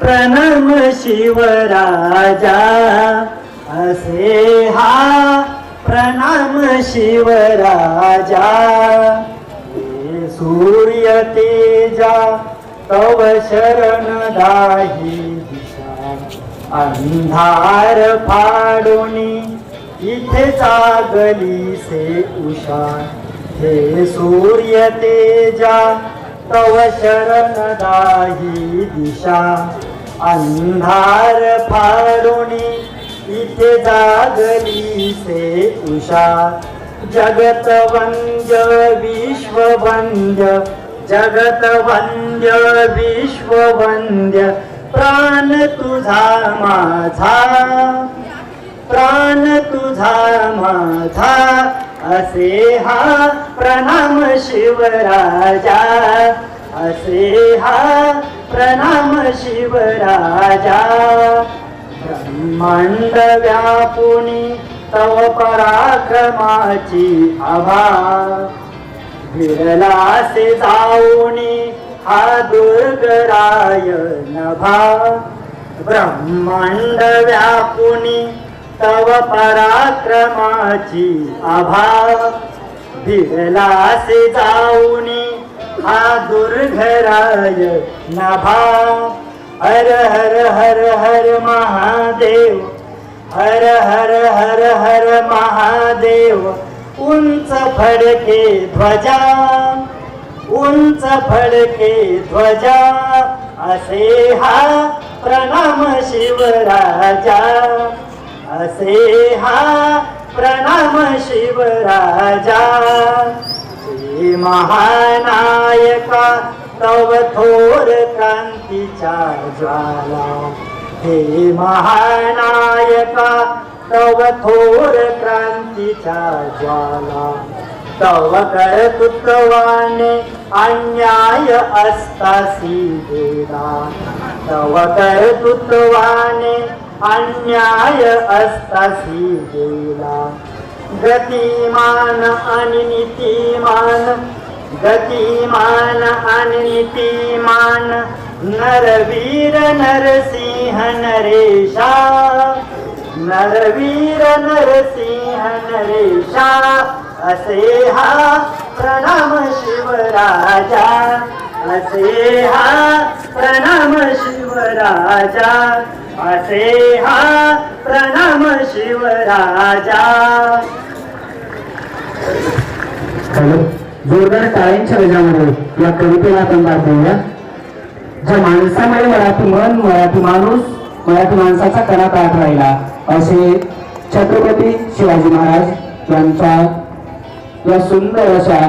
प्रणम शिवराजा असे हा प्रणाम शिवराजा. हे सूर्य तेजा तव शरण दाही दिशा. अंधार फाडोनी इथे जागली से उषा. हे सूर्य तेजा तव शरण दाही दिशा. अंधार फाडोनी इथे जागली से उषा. जगत वंद्य विश्व वंद्य. जगत वंद्य विश्व वंद्य. प्राण तुझा माझा. प्राण तुझा माझा. असे हा प्रणाम शिवराजा. असे हा प्रणाम शिवराजा. ब्रह्मांड व्यापुनी तव पराक्रमाची आभा विरलासे जाऊनी हा दुर्गराय नभा. ब्रह्मांड व्यापुनी तव पराक्रमाची अभाव. विरलासे जाऊनी हा दुर्घराय नभा. हर हर हर हर महादेव. हर हर हर हर महादेव. उंच फडके ध्वजा. उंच फडके ध्वजा. असे हा प्रणाम शिवराजा. असे हा प्रणाम शिवराजा. हे महानायका तव थोर क्रांतीच्या ज्वाला. हे महानायका तव थोर क्रांतीच्या ज्वाला. तव कर्तृत्वाने अन्याय अस्तासी देवा तव कर्तृत्वाने अन्याय असतासी गेला गतिमान आणि नीतिमान गतिमान आणि नीतिमान नरवीर नरसिंह नरेशा नरवीर नरसिंह नरेशा असे हा प्रणाम शिवराजा. असे हा प्रणाम शिवराजा असे हा प्रणाम शिवराजा. हॅलो जोरदार टाळ्यांच्या गजामध्ये या कवितेला आपण पार देऊया. ज्या माणसामुळे मराठी मन मराठी माणूस मराठी माणसाचा कणा पाठ राहिला असे छत्रपती शिवाजी महाराज यांच्या या सुंदर अशा